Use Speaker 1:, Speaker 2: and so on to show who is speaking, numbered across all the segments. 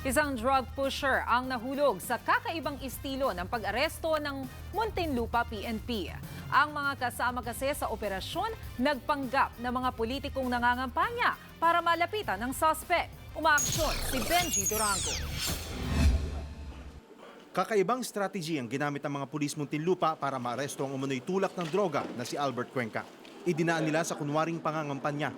Speaker 1: Isang drug pusher ang nahulog sa kakaibang estilo ng pag-aresto ng Muntinlupa PNP. Ang mga kasama kasi sa operasyon nagpanggap na mga politikong nangangampanya para malapitan ng suspect. Umaaksyon si Benji Durango.
Speaker 2: Kakaibang strategy ang ginamit ng mga pulis Muntinlupa para maaresto ang umunoy tulak ng droga na si Albert Cuenca. Idinaan nila sa kunwaring pangangampanya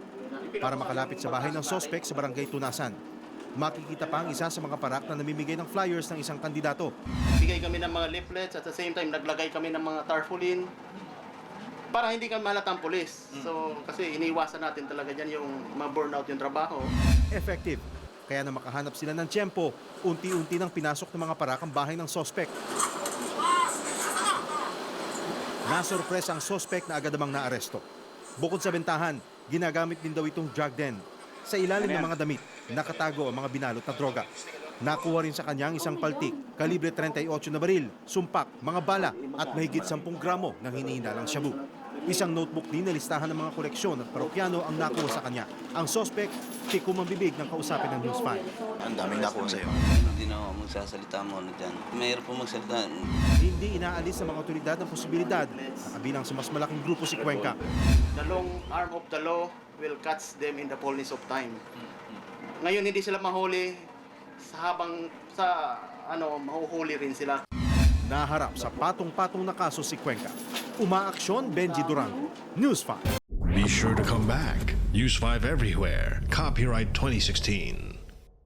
Speaker 2: para makalapit sa bahay ng sospek sa barangay Tunasan. Makikita pa ang isa sa mga parak na namimigay ng flyers ng isang kandidato.
Speaker 3: Bigay kami ng mga leaflets at the same time naglagay kami ng mga tarpaulin para hindi kami mahalatang pulis. So kasi iniiwasan natin talaga dyan yung ma-burnout yung trabaho.
Speaker 2: Effective. Kaya na makahanap sila ng tiyempo, unti-unti nang pinasok ng mga parak ang bahay ng sospek. Nasurpresa ang sospek na agad namang naaresto. Bukod sa bentahan, ginagamit din daw itong drug den. Sa ilalim ng mga damit, nakatago ang mga binalot na droga. Nakuha rin sa kanya ang isang paltik, kalibre 38 na baril, sumpak, mga bala at mahigit 10 gramo ng hinihinalang shabu. Isang notebook din na listahan ng mga koleksyon at parokyano ang nakuha sa kanya. Ang sospek, tikom ang bibig ng kausapin ng News 5.
Speaker 4: Ang daming nakuha sa'yo.
Speaker 5: Hindi na ako magsasalita mo ano dyan. Mahirap po magsalita.
Speaker 2: Hindi inaalis ng mga otoridad ang posibilidad na kabilang sa mas malaking grupo si Cuenca.
Speaker 3: The long arm of the law will catch them in the fullness of time. Ngayon hindi sila mahuli sa habang sa ano mahuhuli rin sila.
Speaker 2: Naharap sa patong-patong na kaso si Cuenca. Umaaksyon Benji Durango, News 5.
Speaker 6: Be sure to come back. Use 5 everywhere. Copyright 2016.